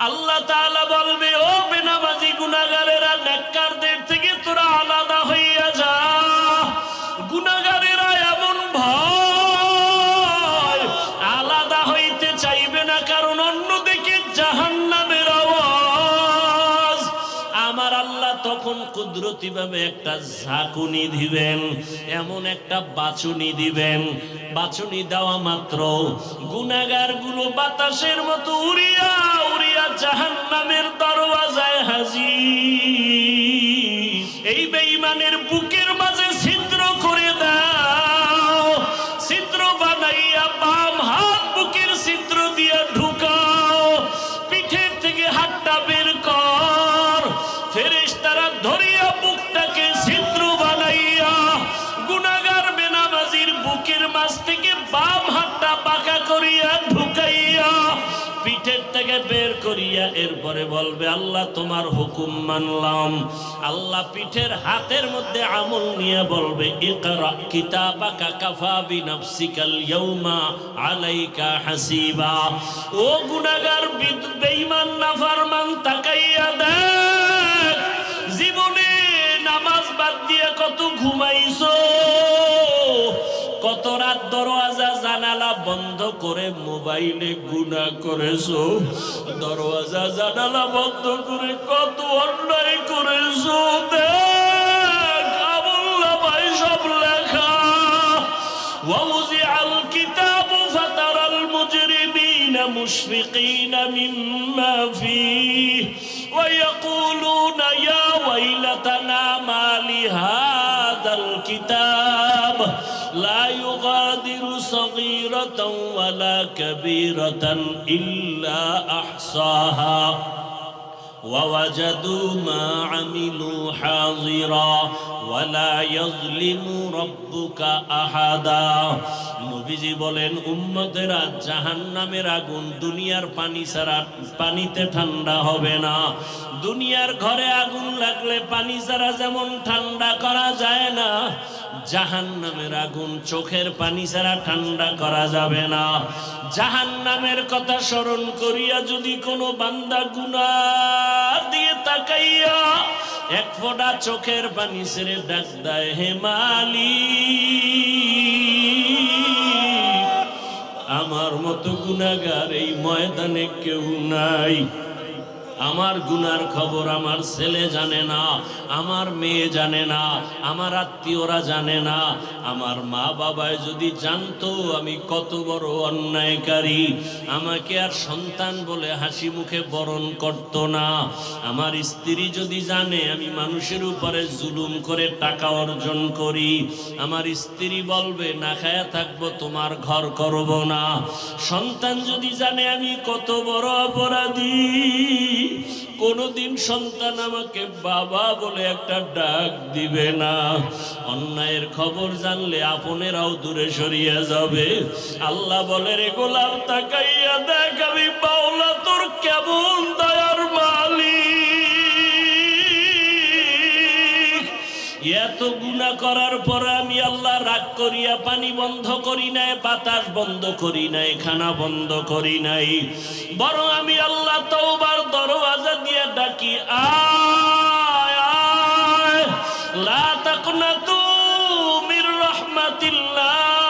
আল্লাহ বলবে ও বেনামাজি গুনাহগারেরা কুদরতি ভাবে একটা ঝাঁকুনি দিবেন, এমন একটা বাছুনি দিবেন। বাছুনি দেওয়া মাত্র গুনাগারগুলো বাতাসের মতো উড়িয়া উড়িয়া জাহান নামের দরওয়াজায় হাজি এই বেঈমানের বুকের থেকে বের করিয়া এরপরে বলবে, আল্লাহ তোমার হুকুম মানলাম। আল্লাহ পিঠের হাতের মধ্যে আমল নিয়ে বলবে জীবনে নামাজ বাদ দিয়ে কত ঘুমাইছো? কত রাত দরওয়াজা জানালা বন্ধ করে মোবাইলে গুণা করেছো দরওয়াজা জানালা বন্ধ করে কত অন্যায় করেছো দেখ আমুল্লা ভাই সব লেখা ووزع الكتاب فترى المجرمين مشفقين مما فيه ويقولون يا ويلتنا ما لهذا الكتاب لا يغادر صغيرة ولا كبيرة إلا أحصاها. ووجدوا ما عملوا حاضرا. নবীজি বলেন, উম্মতেরা জাহান্নামের আগুন দুনিয়ার পানি ছাড়া পানিতে ঠান্ডা হবে না। দুনিয়ার ঘরে আগুন লাগলে পানি ছাড়া যেমন ঠান্ডা করা যায় না জাহান নামের আগুন চোখের পানি ছাড়া ঠান্ডা করা যাবে না। জাহান নামের কথা স্মরণ করিয়া যদি কোনো বান্দা গুনা দিয়ে তাকাইয়া এক ফোঁটা চোখের পানি ছেড়ে ডাক দেয় আমার মতো গুনাগার এই ময়দানে কেউ নাই। আমার গুনার খবর আমার ছেলে জানে না, আমার মেয়ে জানে না, আমার আত্মীয়রা জানে না, আমার মা বাবায় যদি জানতো আমি কত বড় অন্যায়কারী, আমাকে আর সন্তান বলে হাসি মুখে বরণ করত না। আমার স্ত্রী যদি জানে আমি মানুষের উপরে জুলুম করে টাকা অর্জন করি, আমার স্ত্রী বলবে, না খায়া থাকব, তোমার ঘর করব না। সন্তান যদি জানে আমি কত বড় অপরাধী কোনোদিন সন্তান আমাকে বাবা বলে একটা ডাক দিবে না। অন্যায়ের খবর জানলে আপনেরাও দূরে সরিয়া যাবে। আল্লাহ বলে, রে গোলাম, তাকাইয়া দেখ, আমি বাউলা তোর কেমন দয়ার মালিক? এত গুণা করার পর আমি আল্লাহ রাগ করিয়া পানি বন্ধ করি নাই, বাতাস বন্ধ করি নাই, খানা বন্ধ করি নাই। বরং আমি আল্লাহ তওবার দরওয়াজা দিয়া ডাকি, আয় আয়, লা তাকনাতু মির রাহমাতিল্লাহ।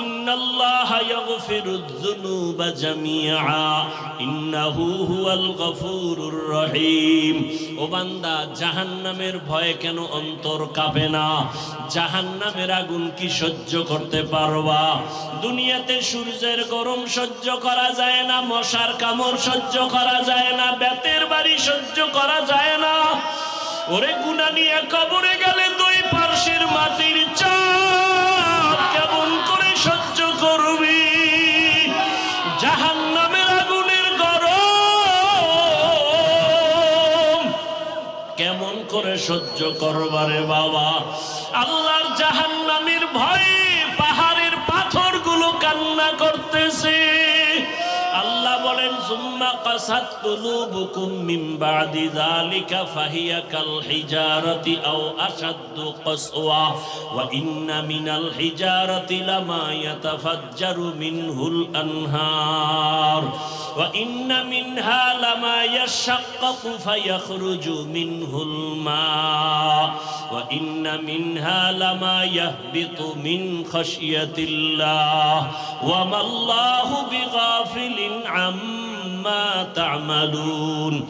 ইন্নাল্লাহা ইয়াগফিরুয যুনুবা জামিআ, ইন্নাহু হুয়াল গফুরুর রহিম। ও বান্দা, জাহান্নামের ভয়ে কেন অন্তর কাঁপে না? জাহান্নামের আগুন কি সহ্য করতে পারবা? দুনিয়াতে সূর্যের গরম সহ্য করা যায় না, মশার কামড় সহ্য করা যায় না, বেতের বাড়ি সহ্য করা যায় না। ওরে গুনা নিয়ে কবরে গেলে দুই পার্শ্বের মাটির চাপ সহ্য করবারে বাবা। আল্লাহর জাহান্নামের ভয়ে পাহাড়ের পাথরগুলো কান্না করতেছে। আল্লাহ বলেন, সুম্মা কাসাত কুলুবুকুম মিন বাদি যালিকা ফাহিয়া কাল হিজারাতি আও আশাদ্দু কাসওয়া। ওয়া ইন্না মিনাল হিজারাতি লামা ইয়াতাফাজ্জারু মিনহুল আনহার। وإن منها لما يشقق فيخرج منه الماء وإن منها لما يهبط من خشية الله وما الله بغافل عما تعملون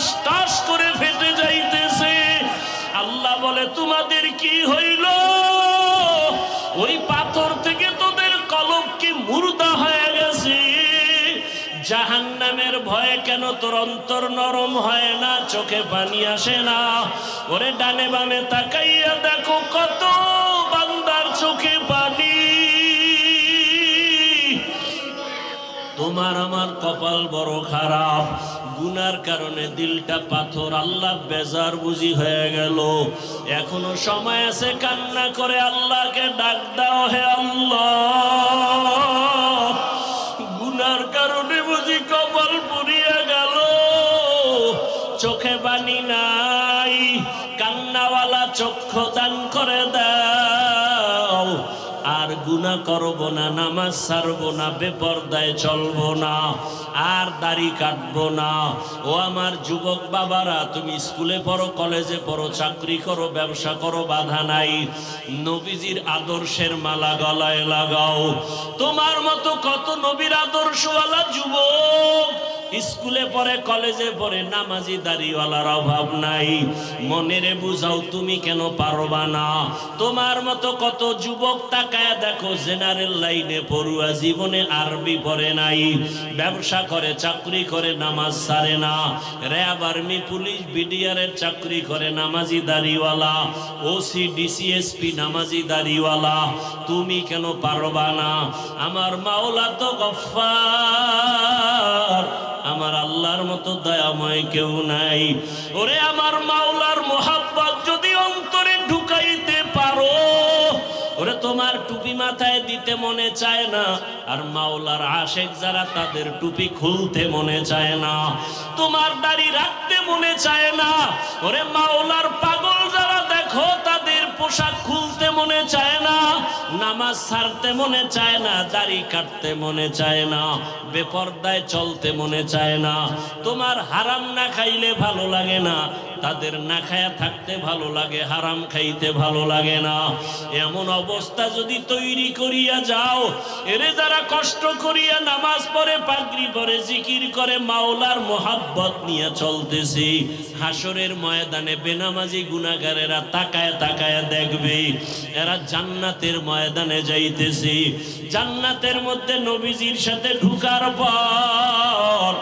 টাস টাস করে ফেটে যাইতেছে। আল্লাহ বলে, তোমাদের কি হইল? ওই পাথর থেকে তোদের কলম কি মুর্দা হয়ে গেছে? জাহান্নামের ভয়ে কেন তোর অন্তর নরম হয় না? চোখে পানি আসে না? ওরে ডানে বামে তাকাইয়া দেখো, কত বান্দার চোখে পানি। তোমার আমার কপাল বড় খারাপ। গুনার কারণে দিলটা পাথর, আল্লাহ বেজার বুঝি হয়ে গেল। এখনও সময় আছে কান্না করে আল্লাহকে ডাক দাও হে আল্লাহ। গুনার কারণে বুঝি কপাল পুড়িয়ে গেল। চোখে বানি নাই, কান্নাওয়ালা চক্ষু দান করে দাও আর গুনা করব না, নামাজ ছাড়বো না, বেপরদায় চলবো না, আর দাড়ি কাটবো না। ও আমার যুবক বাবারা, তুমি স্কুলে পড়ো, কলেজে পড়ো, চাকরি করো, ব্যবসা করো, বাধা নাই। নবীজির আদর্শের মালা গলায় লাগাও। তোমার মতো কত নবীর আদর্শওয়ালা যুবক স্কুলে পড়ে, কলেজে পড়ে নামাজি দাড়িওয়ালার অভাব নাই। মনেরে বুঝাও তুমি কেন পারবা না? তোমার মতো কত যুবক তাকায় দেখো, জেনারেল লাইনে পড়ুয়া জীবনে আরবি পড়ে নাই। ব্যবসা করে, চাকরি করে, নামাজ সারে না। র্যাব আর্মি, পুলিশ, বিডিআরের চাকরি করে, নামাজি দাড়িওয়ালা। ওসি ডিসিএসপি নামাজি দাড়িওয়ালা। তুমি কেন পারবা না? আমার মাওলা তো আমার আল্লাহর মতো দয়াময় কেউ নাই। ওরে আমার মাওলার মোহাব্বত যদি অন্তরে ঢুকাইতে পারো, ওরে তোমার টুপি মাথায় দিতে মনে চায় না, আর মাওলার আশেক যারা তাদের টুপি খুলতে মনে চায় না। তোমার দাড়ি রাখতে মনে চায় না, ওরে মাওলার পাগল যারা দেখো পোশাক খুলতে মনে চায় না, নামাজ ছাড়তে মনে চায় না, দাড়ি কাটতে মনে চায় না, বেপর্দায় চলতে মনে চায় না। তোমার হারাম না খাইলে ভালো লাগে না তাদের না খায়া থাকতে ভালো লাগে, হারাম খাইতে ভালো লাগে না। এমন অবস্থা যদি তৈরি করিয়া যাও, এরে যারা কষ্ট করিয়া নামাজ পড়ে, পাগড়ি পরে, জিকির করে, মাওলার মোহাব্বত নিয়ে চলতেছি। হাসরের ময়দানে বেনামাজি গুনাগারেরা তাকায় তাকায় দেখবে, এরা জান্নাতের ময়দানে যাইতেছি। জান্নাতের মধ্যে নবীজির সাথে ঢুকার পর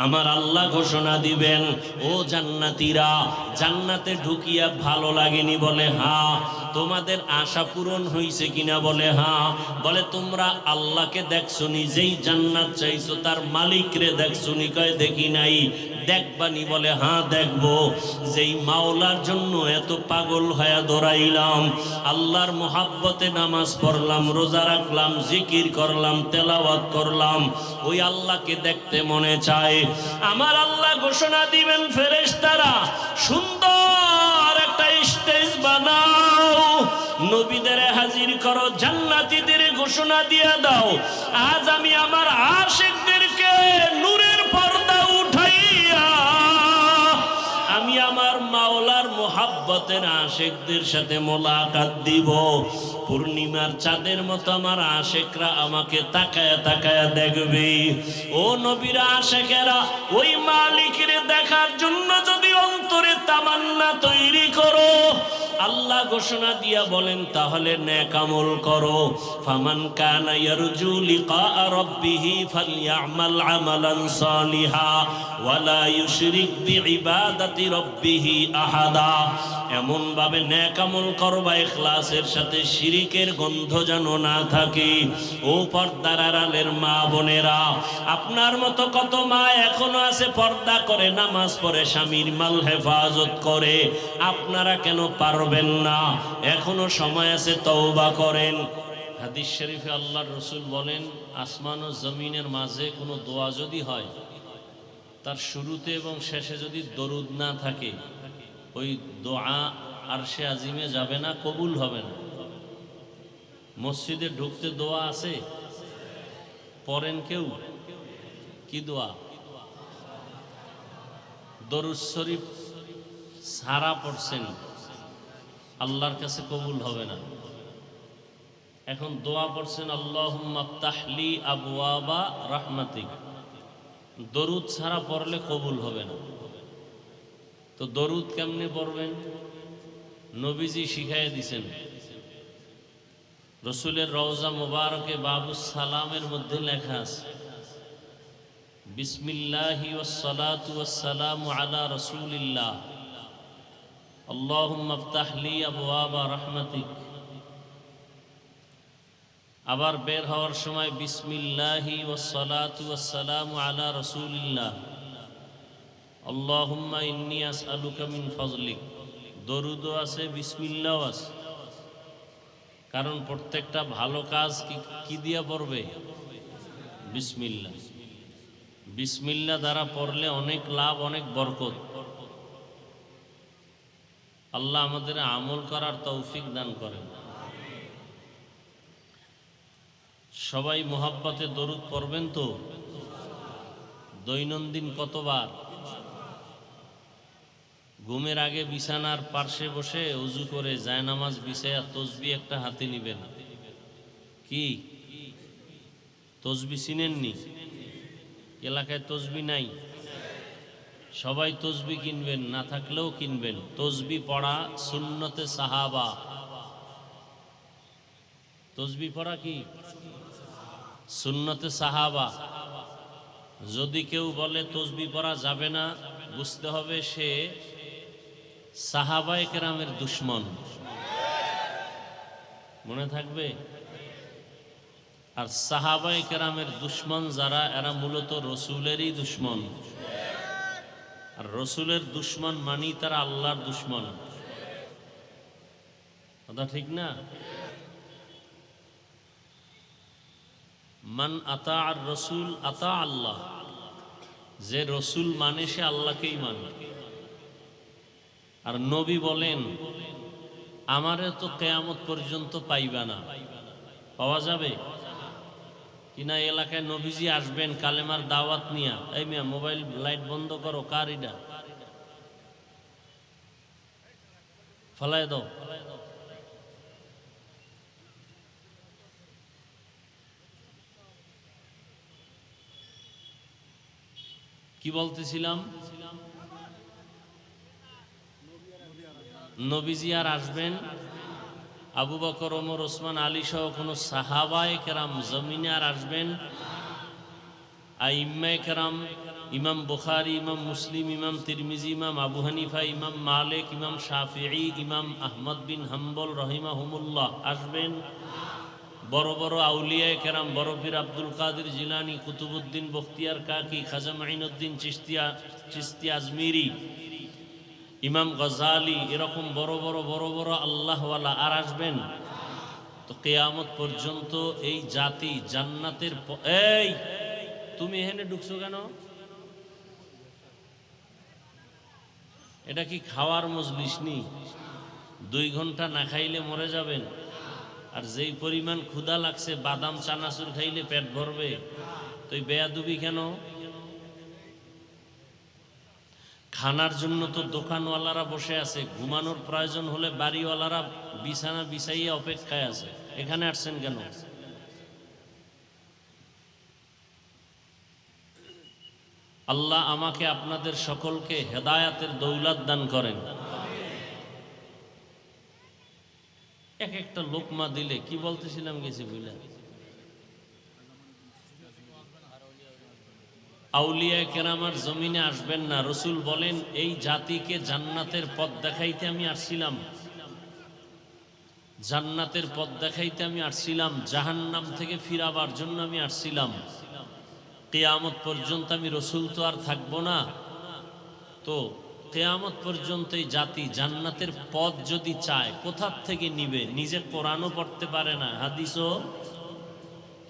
আমার আল্লাহ ঘোষণা দিবেন ও জান্নাতিরা জান্নাতে ঢুকিয়া ভালো লাগেনি বলে হ্যাঁ তোমাদের আশা পূরণ হইছে কিনা বলে? হ্যাঁ। বলে, তোমরা আল্লাহকে দেখছ, নিজেই জান্নাত চাইছো, তার মালিকরে দেখছ নি কয় দেখি নাই। দেখবানি বলে হ্যাঁ দেখব। যেই মাওলার জন্য এত পাগল হয়ে দৌড়াইলাম, আল্লাহর মোহাব্বতে নামাজ পড়লাম, রোজা রাখলাম, জিকির করলাম, তেলাওয়াত করলাম, ওই আল্লাহকে দেখতে মনে চায়। আমার আল্লাহ ঘোষণা দিবেন, ফেরেশতারা, সুন্দর বানাও। নবীদের হাজির করো, জান্নাতীদের ঘোষণা দিয়ে দাও। আজ আমি আমার আশেকদেরকে নূরের পর্দা উঠাইয়া, আমি আমার মাওলার মোহাব্বতের আশেকদের সাথে মোলাকাত দিব। পূর্ণিমার চাঁদের মতো আমার আশেকরা আমাকে তাকায় তাকায় দেখবে। ও নবীরা আশেকেরা, ওই মালিকের দেখার জন্য যদি অন্তরে তামান্না তৈরি করো আল্লাহ ঘোষণা দিয়া বলেন, তাহলে ন্যাক আমল করো। ফামান কানা ইয়ারজু লিকা রাব্বিহি ফালইআমাল আমালান সালিহা ওয়ালা ইউশরিক বিইবাদাতি রাব্বিহি আহাদা। এমন ভাবে ন্যাক আমল করবা ইখলাসের সাথে শিরিকের গন্ধ যেন না থাকে। ও পর্দার আড়ালের মা বোনেরা, আপনার মতো কত মা এখনও আছে পর্দা করে, নামাজ পড়ে, স্বামীর মাল হেফাজত করে। আপনারা কেন পারবেন না? এখনও সময় আছে তওবা করেন। হাদিস শরীফে আল্লাহ রসুল বলেন, আসমান ও জমিনের মাঝে কোনো দোয়া যদি হয়, তার শুরুতে এবং শেষে যদি দরুদ না থাকে ওই দোয়া আর সে আজিমে যাবে না, কবুল হবে না। মসজিদে ঢুকতে দোয়া আছে? পড়েন কেউ? কি দোয়া? দরুদ শরীফ সারা পড়ছেন। আল্লাহর কাছে কবুল হবে না। এখন দোয়া পড়ছেন আল্লাহ তাহলি আবুয়াবা রাহমাতিক। দরুদ ছাড়া পড়লে কবুল হবে না। তো দরুদ কেমনে পড়বেন? নবীজি শিখাই দিছেন, রসুলের রওজা মুবারকে বাবু সালামের মধ্যে লেখা আছে, বিসমিল্লাহি ওয়াসসালামু আলা রাসূলিল্লাহ, আল্লাহুম্মা ইফতাহ লি আবওয়াবা রাহমাতিক। আবার বের হওয়ার সময় বিসমিল্লাহি ওয়াসসালামু আলা রাসূলিল্লাহ। আল্লাহুম্মা ইন্নী আসআলুকা মিন ফাজলিক। দরুদও আছে বিসমিল্লাহও আছে। কারণ প্রত্যেকটা ভালো কাজ কি কি দিয়া পড়বে? বিসমিল্লা। বিসমিল্লা দ্বারা পড়লে অনেক লাভ, অনেক বরকত। আল্লাহ আমাদের আমল করার তৌফিক দান করেন। সবাই মোহাব্বতে দরুদ পড়বেন তো? দৈনন্দিন কতবার? ঘুমের আগে বিছানার পার্শ্বে বসে উজু করে জায়নামাজ বিছায়া তসবি একটা হাতে নিবেন কি? তসবি চিনেননি? এলাকায় তসবি নাই? সবাই তসবি কিনবেন, না থাকলেও কিনবেন। তসবি পড়া সুন্নতে সাহাবা। তসবি পড়া কি? সুন্নতে সাহাবা। যদি কেউ বলে তসবি পড়া যাবে না, বুঝতে হবে সে সাহাবায়ে কেরামের দুশ্মন। মনে থাকবে? আর সাহাবায়ে কেরামের দুশ্মন যারা, এরা মূলত রসুলেরই দুশ্মন। আর রসুলের দুশ্মন মানি তারা আল্লাহর দুশ্মন। কথা ঠিক না? মান আতা আর রসুল আতা আল্লাহ। যে রসুল মানে সে আল্লাহকেই মানে। আর নবী বলেন, আমারে তো কেয়ামত পর্যন্ত পাইবা না। পাওয়া যাবে? কিনা এলাকায় নবীজি আসবেন কালেমার দাওয়াত নিয়া? এই মিয়া, মোবাইল লাইট বন্ধ করো, কার এটা? ফলাই দাও। কি বলতেছিলাম? নবীজি আর আসবেন। আবু বকর, ওমর, ওসমান, আলী সহ কোনো সাহাবায় কেরাম জমিনে আর আসবেন। আইম্মায় কেরাম, ইমাম বুখারি, ইমাম মুসলিম, ইমাম তিরমিজি, ইমাম আবু হানিফা, ইমাম মালিক, ইমাম শাফিঈ, ইমাম আহমদ বিন হাম্বল রহিমাহুমুল্লাহ আসবেন। বড় বড় আউলিয়ায় কেরাম, বড় পীর আব্দুল কাদের জিলানি, কুতুবুদ্দিন বখতিয়ার কাকি, খাজা মাইনুদ্দিন চিস্তিয়া চিস্তি আজমিরি ইমাম গজালি এরকম বড় বড় বড় বড় আল্লাহওয়ালা আর আসবেন? তো কেয়ামত পর্যন্ত এই জাতি জান্নাতের এই, তুমি এখানে ঢুকছো কেন? এটা কি খাওয়ার মজলিস নি? দুই ঘণ্টা না খাইলে মরে যাবেন। আর যেই পরিমাণ ক্ষুধা লাগছে, বাদাম, চানাচুর খাইলে পেট ভরবে। তো বেয়াদুবি কেন? খানার জন্য তো দোকানওয়ালারা বসে আছে। ঘুমানোর প্রয়োজন হলে বাড়িওয়ালারা বিছানা বিছাইয়া অপেক্ষায় আছে। এখানে আসছেন কেন? আল্লাহ আমাকে আপনাদের সকলকে হেদায়াতের দৌলত দান করেন। এক একটা লোকমা দিলে কি বলতেছিলাম গেছি বুঝলা আউলিয়া কেরামার জমিনে আসবেন না। রসুল বলেন, এই জাতিকে জান্নাতের পথ দেখাইতে আমি আসছিলাম। জান্নাতের পথ দেখাইতে আমি আসছিলাম। জাহান্নাম থেকে ফিরাবার জন্য আমি আসছিলাম। কেয়ামত পর্যন্ত আমি রসুল তো আর থাকব না। তো কেয়ামত পর্যন্ত এই জাতি জান্নাতের পথ যদি চায়, কোথার থেকে নিবে? নিজে কোরআনও পড়তে পারে না, হাদিসও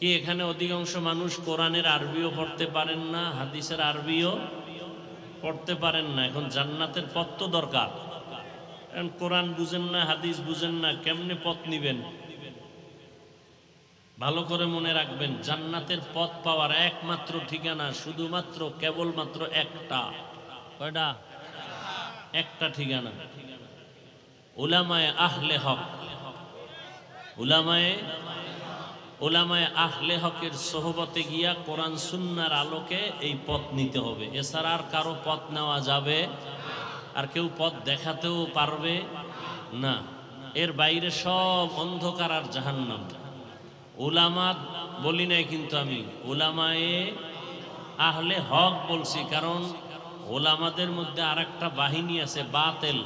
কি এখানে অধিকাংশ মানুষ কোরআনের আরবিও পড়তে পারেন না, হাদিসের আরবিও পড়তে পারেন না। এখন জান্নাতের পথ তো দরকার। এখন কোরআন বুঝেন না, হাদিস বুঝেন না, কেমনে পথ নিবেন? ভালো করে মনে রাখবেন, জান্নাতের পথ পাওয়ার একমাত্র ঠিকানা শুধুমাত্র, কেবলমাত্র একটা। কয়টা? একটা ঠিকানা। ওলামায় আহলে হক। ওলামায়ে ওলামায় আহলে হকের সোহবতে গিয়া কোরআন সুন্নার আলোকে এই পথ নিতে হবে। এছাড়া আর কারও পথ নেওয়া যাবে আর কেউ পথ দেখাতেও পারবে না। এর বাইরে সব অন্ধকার আর জাহান্নাম। ওলামা বলি নাই কিন্তু আমি, ওলামায়ে আহলে হক বলছি কারণ ওলামাদের মধ্যে আর একটা বাহিনী আছে, বাতেল।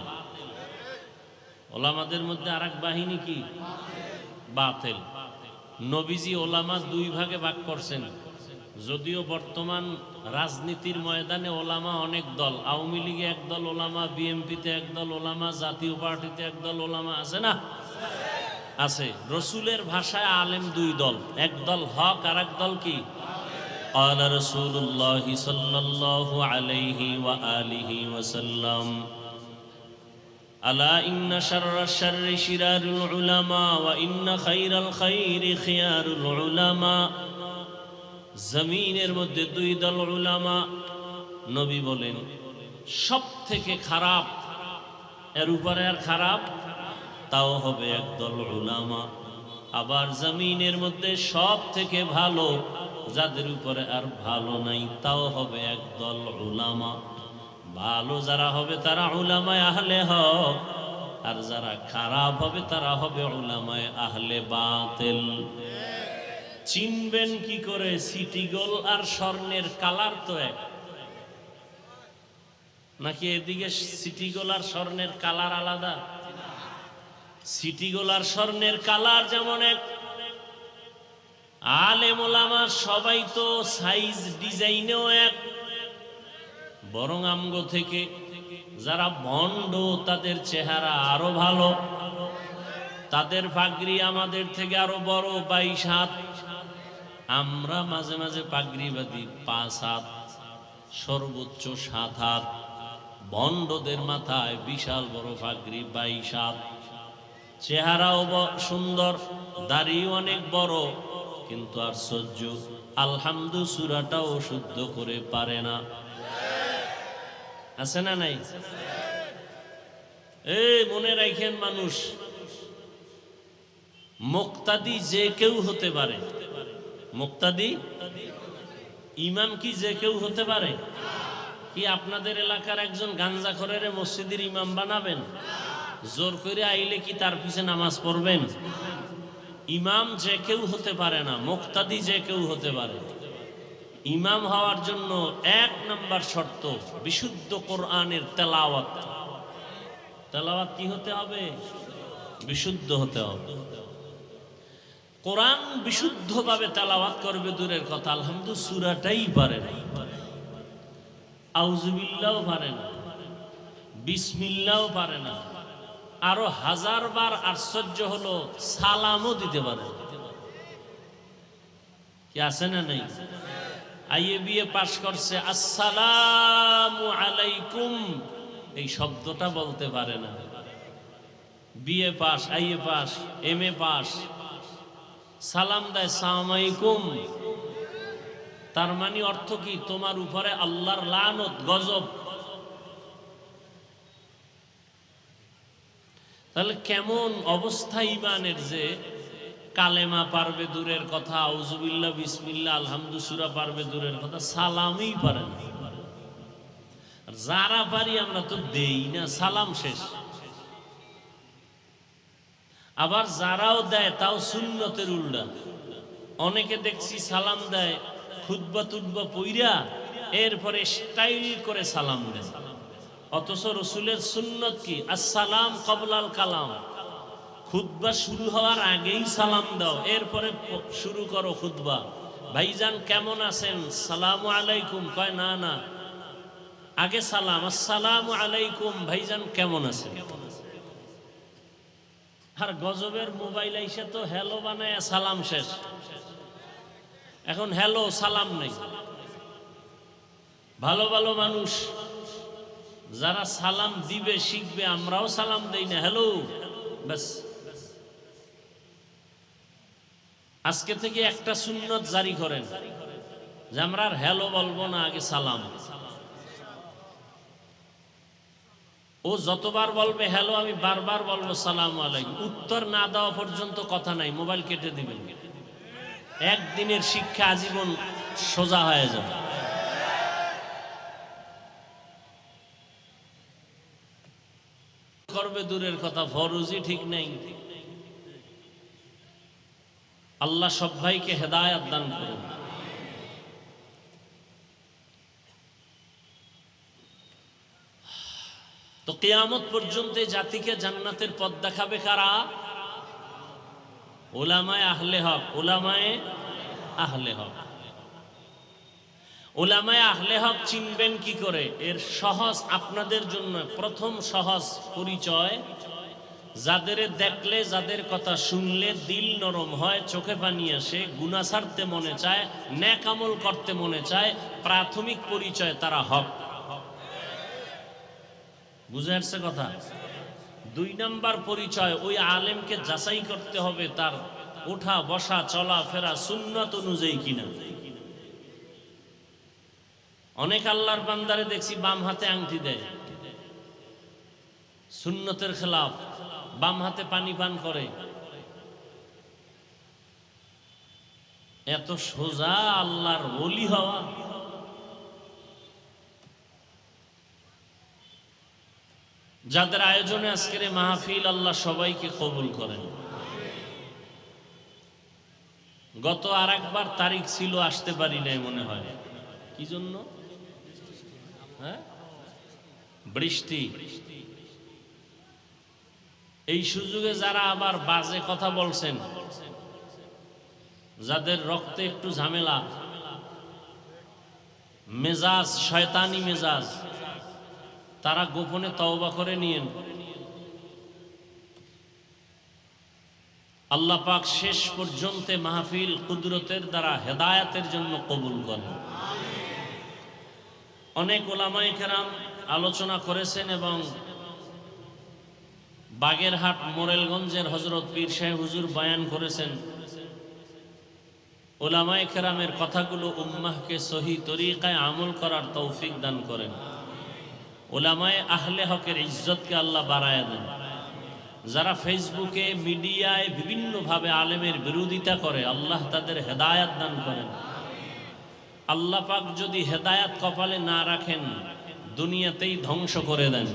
ওলামাদের মধ্যে আর এক বাহিনী কি? বাতেল। নবীজি ওলামা দুই ভাগে ভাগ করছেন যদিও বর্তমান রাজনীতির ময়দানে ওলামা অনেক দল আওয়ামী লীগে একদল ওলামা বিএমপিতে একদল ওলামা জাতীয় পার্টিতে একদল ওলামা আছে না আছে রসুলের ভাষায় আলেম দুই দল এক দল হক আর এক দল কি قال رسول الله صلى الله عليه وآله وسلم ألا إن شر الشر شرار العلماء وإن خير الخير خيار العلماء জমিনের মধ্যে দুই দল উলামা নবী বলেন সব থেকে খারাপ এর উপরে আর খারাপ তাও হবে একদল উলামা আবার জমিনের মধ্যে সব থেকে ভালো যাদের উপরে আর ভালো নাই তাও হবে একদল উলামা ভালো যারা হবে তারা উলামায় আহলে হক, আর যারা খারাপ হবে তারা হবে উলামায় আহলে বাতেল। চিনবেন কি করে সিটি গোল আর স্বর্ণের কালার তো এক? নাকি এদিকে সিটি গোল আর স্বর্ণের কালার আলাদা? সিটি গোল আর স্বর্ণের কালার যেমন এক। আলেম ওলামা সবাই তো সাইজ ডিজাইনেও এক। বরং আমগো থেকে যারা ভণ্ড তাদের চেহারা আরও ভালো। তাদের পাগড়ি আমাদের থেকে আরও বড়, বাইশ হাত। আমরা মাঝে মাঝে পাগড়ি বাঁধি পাঁচ হাত, সর্বোচ্চ সাত হাত। ভণ্ডদের মাথায় বিশাল বড় পাগড়ি, বাইশ হাত। চেহারাও সুন্দর, দাড়িও অনেক বড়। কিন্তু আর সহ্য, আলহামদু, সুরাটাও শুদ্ধ করে পারে না। আছে না নাই? এই মনে রাখেন মানুষ, মুক্তাদি যে কেউ হতে পারে। মুক্তাদি? ইমাম কি যে কেউ হতে পারে? কি আপনাদের এলাকার একজন গাঞ্জাখরের মসজিদের ইমাম বানাবেন? জোর করে আইলে কি তার পিছে নামাজ পড়বেন? ইমাম যে কেউ হতে পারে না, মুক্তাদি যে কেউ হতে পারে। ইমাম হওয়ার জন্য এক নম্বর শর্ত, বিশুদ্ধ কোরআনের তেলাওয়াত। তেলাওয়াত কি হতে হবে? বিশুদ্ধ হতে হবে। কোরআন বিশুদ্ধভাবে তেলাওয়াত করবে দূরের কথা আলহামদুল সুরাটাই পারে না। আউজুবিল্লাও পারে না। বিসমিল্লাও পারে না। আরও হাজার বার আশ্চর্য হলো, সালামও দিতে পারে কি আছে না নেই? পাশ করছে আলাইকুম। এই শব্দটা বলতে পারে না। বিএ আইএ সালাম দেয় তার মানে অর্থ কি? তোমার উপরে আল্লাহর লানত, গজব। তাহলে কেমন অবস্থা ইমানের যে কালেমা পারবে দূরের কথা আউজুবিল্লাহ বিসমিল্লা আলহামদু সুরা পারবে দূরের কথা, সালামই পারে যারা পারি আমরা তো দেই না, সালাম শেষ। আবার যারাও দেয়, তাও সুন্নতের উল্টা। অনেকে দেখছি সালাম দেয় খুদ্া তুদ্া পইরা এরপরে স্টাইল করে সালাম দেয়। অথচ রসুলের সুন্নত কি? আসসালাম কবলাল কালাম। খুদ্া শুরু হওয়ার আগেই সালাম দাও, এরপরে শুরু করো খুদ্া ভাইজান কেমন আছেন? সালাম আলাইকুম। কয়, না না। আগে সালাম। আসসালাম আলাইকুম। ভাইজান কেমন আছেন? আর গজবের মোবাইল আইসে তো হ্যালো বানায় সালাম শেষ। এখন হ্যালো, সালাম নেই। ভালো ভালো মানুষ। যারা সালাম দিবে, শিখবে, আমরাও সালাম দেই না। হ্যালো? ব্যাস। আজকে থেকে একটা সুন্নত জারি করেন যে আমরা আর হ্যালো বলব না, আগে সালাম। ও যতবার বলবে হ্যালো, আমি বারবার বলব সালাম আলাইকুম। উত্তর না দেওয়া পর্যন্ত কথা নাই, মোবাইল কেটে দিবেন। একদিনের শিক্ষা আজীবন সোজা হয়ে যাবে। করবে দূরের কথা, ফরজই ঠিক নেই। আল্লাহ সব ভাইকে হেদায়াত দান করুন। তো কেয়ামত পর্যন্ত জাতিকে জান্নাতের পথ দেখাবে কারা? ওলামায় আহলে হক, ওলামায় আহলে হক। ওলামায় আহলে হক চিনবেন কি করে? এর সহজ আপনাদের জন্য প্রথম সহজ পরিচয় যাদের দেখলে, যাদের কথা শুনলে দিল নরম হয়, চোখে পানি আসে গুনা ছাড়তে মনে চায়, ন্যাক আমল করতে মনে চায়, প্রাথমিক পরিচয় তারা হক। বুঝে আসছে কথা? দুই নাম্বার পরিচয়, ওই আলেমকে যাচাই করতে হবে তার ওঠা, বসা, চলা, ফেরা সুন্নত অনুযায়ী কিনা। অনেক আল্লাহর বান্দারে দেখছি বাম হাতে আংটি দেয়। সুন্নতের খেলাফ। বাম হাতে পানি পান করে। এত সোজা আল্লাহর বলি হওয়া। যাদের আয়োজনে আজকের মাহফিল আল্লাহ সবাইকে কবুল করেন। গত আর একবার তারিখ ছিল, আসতে পারি নাই মনে হয়। কি জন্য? হ্যাঁ? বৃষ্টি। এই সুযোগে যারা আবার বাজে কথা বলছেন, যাদের রক্তে একটু ঝামেলা, মেজাজ, শয়তানি মেজাজ, তারা গোপনে তওবা করে নিয়েন। আল্লাহ পাক শেষ পর্যন্ত মাহফিল কুদরতের দ্বারা হেদায়াতের জন্য কবুল করেন। অনেক ওলামাই কেরাম আলোচনা করেছেন এবং বাগেরহাট মোরেলগঞ্জের হজরত পীর সাহেব হুজুর বয়ান করেছেন, ওলামায় খেরামের কথাগুলো উম্মাহকে সহি তরিকায় আমল করার তৌফিক দান করেন। ওলামায় আহলে হকের ইজ্জতকে আল্লাহ বাড়ায় দেন। যারা ফেসবুকে, মিডিয়ায় বিভিন্নভাবে আলেমের বিরোধিতা করে, আল্লাহ তাদের হেদায়াত দান করেন। আল্লাহ পাক যদি হেদায়াত কপালে না রাখেন, দুনিয়াতেই ধ্বংস করে দেন।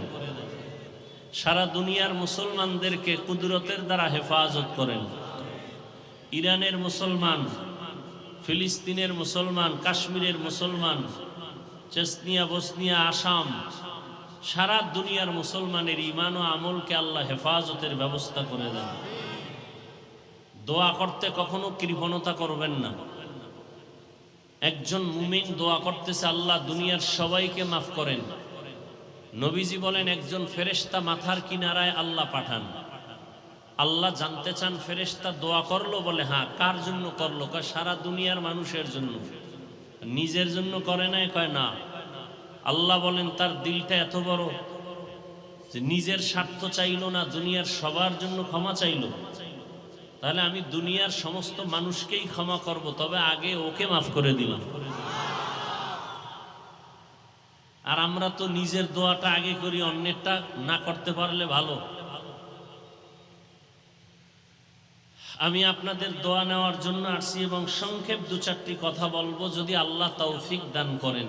সারা দুনিয়ার মুসলমানদেরকে কুদরতের দ্বারা হেফাজত করেন। ইরানের মুসলমান, ফিলিস্তিনের মুসলমান, কাশ্মীরের মুসলমান, চেসনিয়া, বসনিয়া, আসাম, সারা দুনিয়ার মুসলমানের ইমান ও আমলকে আল্লাহ হেফাজতের ব্যবস্থা করে দেন। দোয়া করতে কখনো কৃপণতা করবেন না। একজন মুমিন দোয়া করতেছে, আল্লাহ দুনিয়ার সবাইকে মাফ করেন। নবীজি বলেন, একজন ফেরেশতা মাথার কিনারায় আল্লাহ পাঠান। আল্লাহ জানতে চান ফেরেশতা দোয়া করল বলে হ্যাঁ কার জন্য করল? কয়, সারা দুনিয়ার মানুষের জন্য। নিজের জন্য করে নাই? কয়, না। আল্লাহ বলেন, তার দিলটা এত বড় যে নিজের স্বার্থ চাইলো না, দুনিয়ার সবার জন্য ক্ষমা চাইলো। তাহলে আমি দুনিয়ার সমস্ত মানুষকেই ক্ষমা করব, তবে আগে ওকে মাফ করে দিলাম। আর আমরা তো নিজের দোয়াটা আগে করি, অন্যেরটা না করতে পারলে ভালো। আমি আপনাদের দোয়া নেওয়ার জন্য আসছি এবং সংক্ষেপ দু চারটি কথা বলব যদি আল্লাহ তৌফিক দান করেন।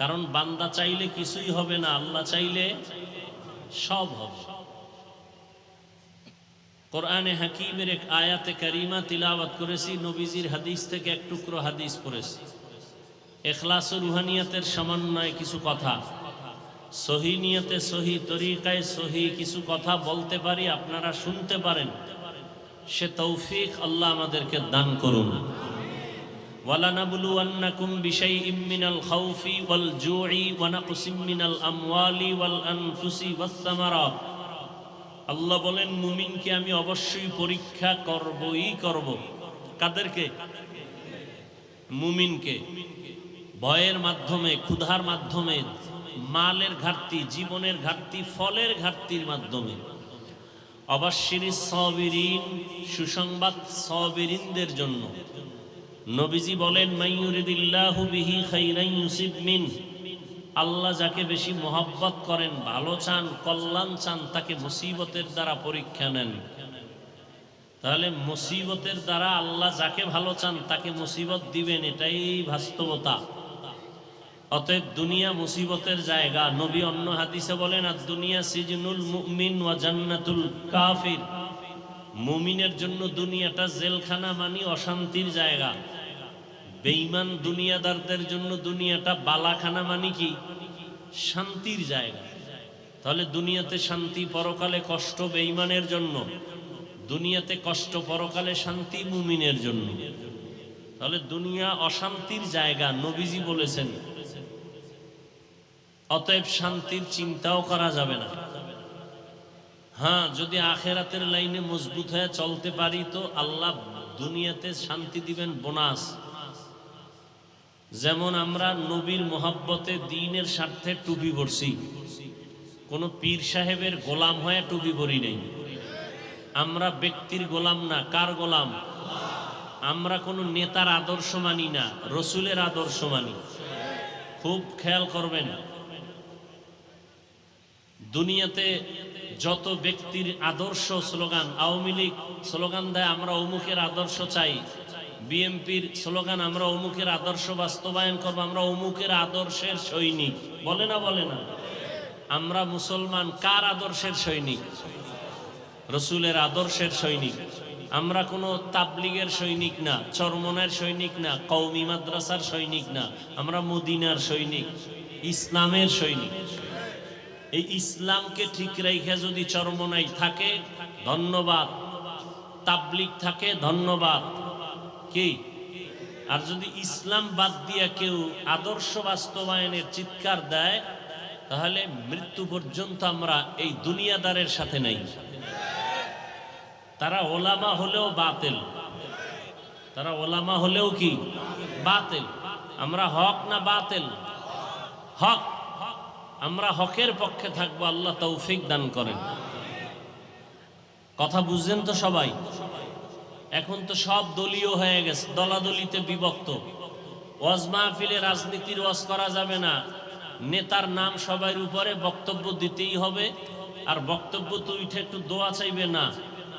কারণ বান্দা চাইলে কিছুই হবে না, আল্লাহ চাইলে সব হবে। কোরআনে হাকিমের এক আয়াতে কারিমা তিলাওয়াত করেছি, নবীজির হাদিস থেকে এক টুকরো হাদিস পড়েছি। এখলাস ও রুহানিয়াতের সমন্বয়ে কিছু কথা সহি নিয়তে সহি তরিকায় সহি কিছু কথা বলতে পারি আপনারা শুনতে পারেন সে তৌফিক আল্লাহ আমাদেরকে দান করুন ولنبلونكم بشيء من الخوف والجوع ونقص من الأموال والأنفس والثمرات আল্লাহ বলেন মুমিনকে আমি অবশ্যই পরীক্ষা করবই করব কাদেরকে মুমিনকে ভয়ের মাধ্যমে, ক্ষুধার মাধ্যমে, মালের ঘাটতি, জীবনের ঘাটতি, ফলের ঘাটতির মাধ্যমে। অবশ্যই সবিরিন, সুসংবাদ সবিরিনদের জন্য। নবীজি বলেন মাইয়ুরিদিল্লাহু বিহি খাইরান ইউসিব মিন। আল্লাহ যাকে বেশি মোহাব্বত করেন, ভালো চান, কল্যাণ চান, তাকে মুসিবতের দ্বারা পরীক্ষা নেন। তাহলে মুসিবতের দ্বারা আল্লাহ যাকে ভালো চান, তাকে মুসিবত দিবেন, এটাই বাস্তবতা। অতএব দুনিয়া মুসিবতের জায়গা। নবী অন্য হাদিসে বলেন, আর দুনিয়া সিজনুল মুমিন ওয়া জান্নাতুল কাফির। মুমিনের জন্য দুনিয়াটা জেলখানা মানি অশান্তির জায়গা। বেঈমান দুনিয়াদারদের জন্য দুনিয়াটা বালাখানা মানি কি? শান্তির জায়গা। তাহলে দুনিয়াতে শান্তি পরকালে কষ্ট বেঈমানের জন্য, দুনিয়াতে কষ্ট পরকালে শান্তি মুমিনের জন্য। তাহলে দুনিয়া অশান্তির জায়গা, নবীজি বলেছেন। অতএব শান্তির চিন্তাও করা যাবে না। হ্যাঁ যদি আখেরাতের লাইনে মজবুত হয়ে চলতে পারি তো আল্লাহ দুনিয়াতে শান্তি দিবেন বোনাস। যেমন আমরা নবীর মোহাব্বতে দিনের স্বার্থে টুপি পরছি। কোনো পীর সাহেবের গোলাম হয়ে টুপি পরি নেই। আমরা ব্যক্তির গোলাম না, কার গোলাম? আমরা কোনো নেতার আদর্শ মানি না, রসুলের আদর্শ মানি। খুব খেয়াল করবেন দুনিয়াতে যত ব্যক্তির আদর্শ স্লোগান, আওয়ামী লীগ স্লোগান দেয়, আমরা অমুকের আদর্শ চাই। বিএমপির স্লোগান, আমরা অমুকের আদর্শ বাস্তবায়ন করব, আমরা অমুকের আদর্শের সৈনিক। বলে না বলে না? আমরা মুসলমান কার আদর্শের সৈনিক? রসুলের আদর্শের সৈনিক। আমরা কোনো তাবলিগের সৈনিক না, চরমনের সৈনিক না কৌমি মাদ্রাসার সৈনিক না, আমরা মদিনার সৈনিক, ইসলামের সৈনিক। এই ইসলামকে ঠিক রেখে যদি চরমনাই থাকে, ধন্যবাদ। তাবলিক থাকে, ধন্যবাদ। কি? আর যদি ইসলাম বাদ দিয়া কেউ আদর্শ বাস্তবায়নের চিৎকার দেয়, তাহলে মৃত্যু পর্যন্ত আমরা এই দুনিয়াদারের সাথে নেই। তারা ওলামা হলেও বাতেল। তারা ওলামা হলেও কি? বাতেল। আমরা হক না বাতেল? হক। আমরা হকের পক্ষে থাকব, আল্লাহ তৌফিক দান করেন। কথা বুঝছেন তো সবাই? এখন তো সব দলীয় হয়ে গেছে, দলাদলিতে বিভক্ত। ওয়াজ মাহফিলে রাজনীতির ওয়াজ করা যাবে না। নেতার নাম সবার উপরে বক্তব্য দিতেই হবে, আর বক্তব্য তো উঠে একটু দোয়া চাইবে না।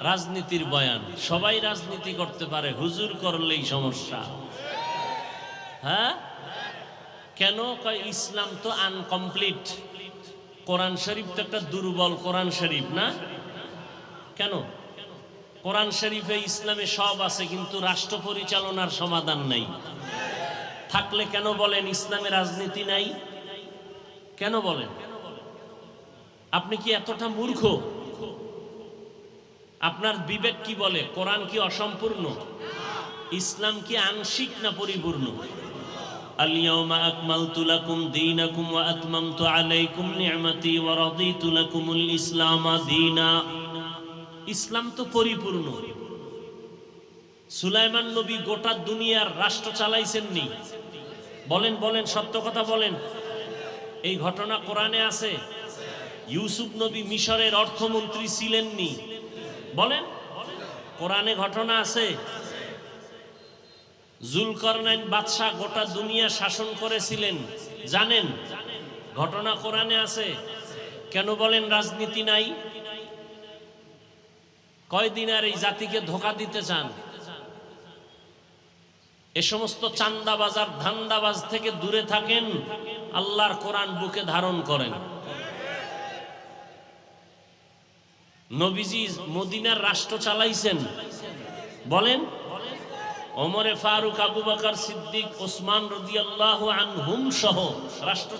রাজনীতির বয়ান, সবাই রাজনীতি করতে পারে, হুজুর করলেই সমস্যা। হ্যাঁ? কেন কয় ইসলাম তো আনকমপ্লিট? কোরআন শরীফ তো একটা দুর্বল কোরআন শরীফ, না? কেন? কোরআন শরীফে ইসলামে সব আছে, কিন্তু রাষ্ট্র পরিচালনার সমাধান নাই। থাকলে কেন বলেন ইসলামে রাজনীতি নাই? কেন বলেন? আপনি কি এতটা মূর্খ? আপনার বিবেক কি বলে? কোরআন কি অসম্পূর্ণ? ইসলাম কি আংশিক না পরিপূর্ণ? اليوم أكملت لكم دينكم وأتممت عليكم نعمتي ورضيت لكم الإسلام دينا ইসলাম তো পরিপূর্ণ সুলাইমান নবী গোটা দুনিয়ার রাষ্ট্র চালাইছেননি বলেন বলেন সত্য কথা বলেন এই ঘটনা কোরআনে আছে ইউসুফ নবী মিশরের অর্থমন্ত্রী ছিলেননি বলেন কোরআনে ঘটনা আছে জুলকরনাইন বাদশাহ গোটা দুনিয়া শাসন করেছিলেন। জানেন? ঘটনা কোরআনে আছে। কেন বলেন রাজনীতি নাই? কয়দিন আর এই জাতিকে ধোকা দিতে চান? এ সমস্ত চান্দাবাজার ধান্দাবাজ থেকে দূরে থাকেন, আল্লাহর কোরআন বুকে ধারণ করেন। নবীজি মদিনার রাষ্ট্র চালাইছেন। বলেন ওমরে ফারুক আবু বাকার সিদ্দিক ওসমান রদিয়াল্লাহ আনহুম সহ রাষ্ট্র